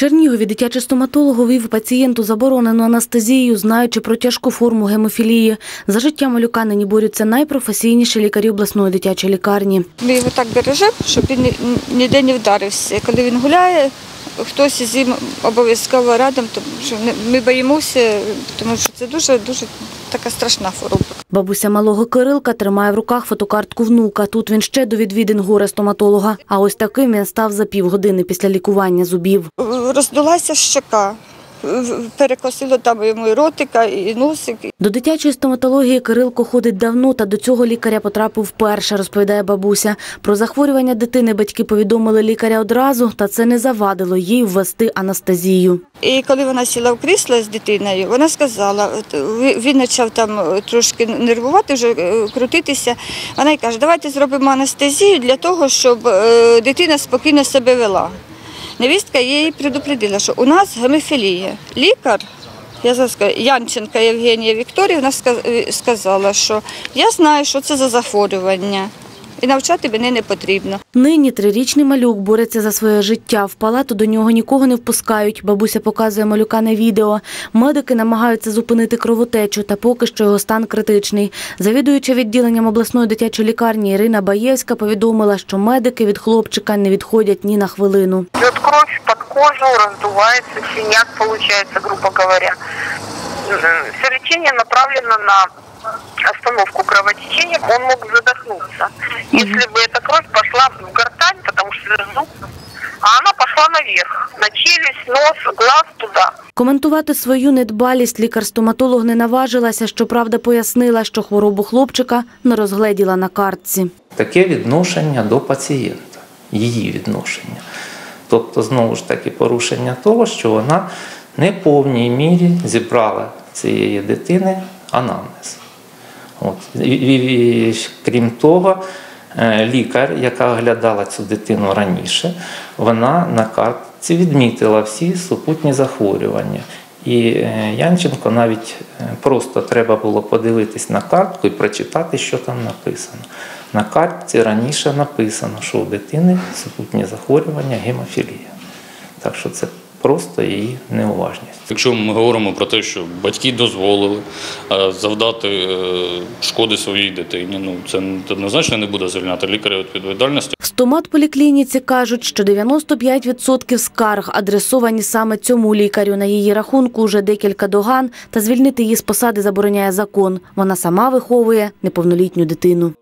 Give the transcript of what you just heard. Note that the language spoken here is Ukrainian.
Чернігові дитячий стоматолог вів пацієнту заборонену анестезію, знаючи про тяжку форму гемофілії. За життя малюка нині борються найпрофесійніші лікарі обласної дитячої лікарні. Ми його так бережемо, щоб він ніде не вдарився. Коли він гуляє, хтось із ним обов'язково рядом, тому що ми боїмося, тому що це дуже дуже така страшна хвороба. Бабуся малого Кирилка тримає в руках фотокартку внука. Тут він ще до відвідин горе стоматолога. А ось таким він став за півгодини після лікування зубів. Роздулася щека, перекосило там йому і ротика, і носик. До дитячої стоматології Кирилко ходить давно, та до цього лікаря потрапив вперше, розповідає бабуся. Про захворювання дитини батьки повідомили лікаря одразу, та це не завадило їй ввести анестезію. І коли вона сіла в крісло з дитиною, вона сказала, він почав там трошки нервувати, вже е, крутитися. Вона й каже, давайте зробимо анестезію для того, щоб е, дитина спокійно себе вела. Невістка її предупредила, що у нас гемофілія. Лікар, я зараз скажу, Янченка Євгенія Вікторівна е, сказала, що я знаю, що це за захворювання, і навчати мене не потрібно. Нині трирічний малюк бореться за своє життя. В палату до нього нікого не впускають. Бабуся показує малюка на відео. Медики намагаються зупинити кровотечу, та поки що його стан критичний. Завідуюча відділенням обласної дитячої лікарні Ірина Баєвська повідомила, що медики від хлопчика не відходять ні на хвилину. Идет кровь под кожу, раздувается, синяк получается, грубо говоря. Все лечение направлено на остановку кровотечения, он мог задохнуться. Если бы эта кровь пошла в гортань, потому что это зуб, а она пошла наверх, на челюсть, нос, глаз туда. Коментувати свою недбалість лікар-стоматолог не наважилася, щоправда пояснила, що хворобу хлопчика не розгледіла на картці. таке відношення до пацієнта, її відношення. Тобто, знову ж таки, порушення того, що вона не в повній мірі зібрала цієї дитини анамнез. От. І, і- крім того, е, лікар, яка оглядала цю дитину раніше, вона на картці відмітила всі супутні захворювання. І е, Янченко навіть е, просто треба було подивитись на картку і прочитати, що там написано. На картці раніше написано, що у дитини супутні захворювання гемофілія. Так що це просто її неуважність. Якщо ми говоримо про те, що батьки дозволили завдати е, шкоди своїй дитині, ну це однозначно не буде звільняти лікаря від відповідальності. В стоматполіклініці кажуть, що 95% скарг адресовані саме цьому лікарю. На її рахунку вже декілька доган, та звільнити її з посади забороняє закон. Вона сама виховує неповнолітню дитину.